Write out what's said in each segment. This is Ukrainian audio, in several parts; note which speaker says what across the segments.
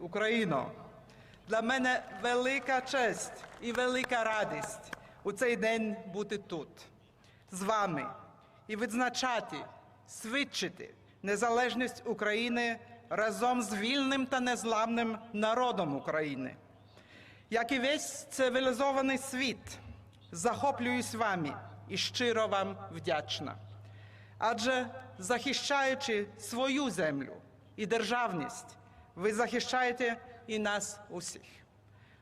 Speaker 1: Україно. Для мене велика честь і велика радість у цей день бути тут з вами і відзначати, свідчити незалежність України разом з вільним та незламним народом України. Як і весь цивілізований світ, захоплююсь вами і щиро вам вдячна. Адже захищаючи свою землю і державність, ви захищаєте і нас усіх,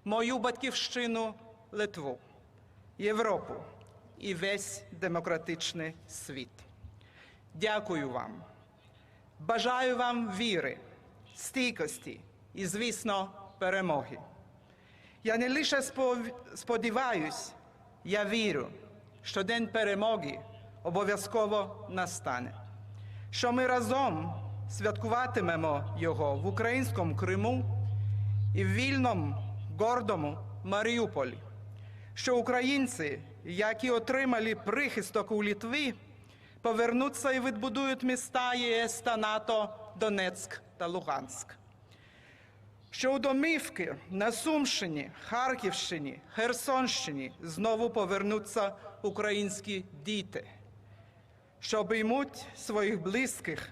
Speaker 1: мою батьківщину Литву, Європу і весь демократичний світ. Дякую вам. Бажаю вам віри, стійкості і, звісно, перемоги. Я не лише сподіваюсь, я вірю, що день перемоги обов'язково настане, що ми разом святкуватимемо його в українському Криму і в вільному, гордому Маріуполі, що українці, які отримали прихисток у Літві, повернуться і відбудують міста ЄС та НАТО Донецьк та Луганськ. Що у домівки на Сумщині, Харківщині, Херсонщині знову повернуться українські діти, що обіймуть своїх близьких,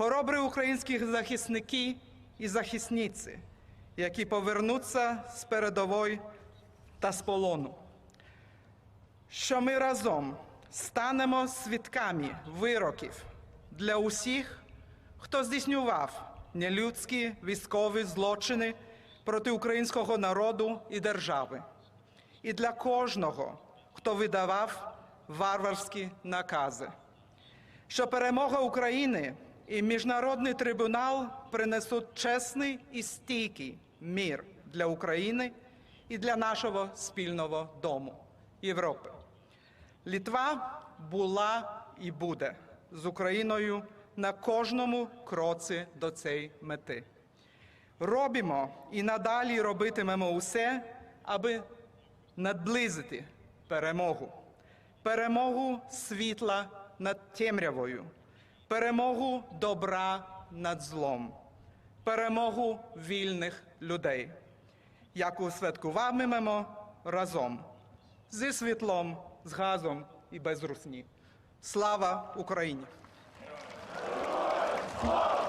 Speaker 1: хоробрі українські захисники і захисниці, які повернуться з передової та з полону. Що ми разом станемо свідками вироків для усіх, хто здійснював нелюдські військові злочини проти українського народу і держави, і для кожного, хто видавав варварські накази. Що перемога України і міжнародний трибунал принесуть чесний і стійкий мір для України і для нашого спільного дому Європи. Літва була і буде з Україною на кожному кроці до цієї мети. Робимо і надалі робитимемо усе, аби наблизити перемогу, перемогу світла над темрявою, перемогу добра над злом, перемогу вільних людей, яку святкуватимемо разом зі світлом, з газом і без русні. Слава Україні!
Speaker 2: Слава!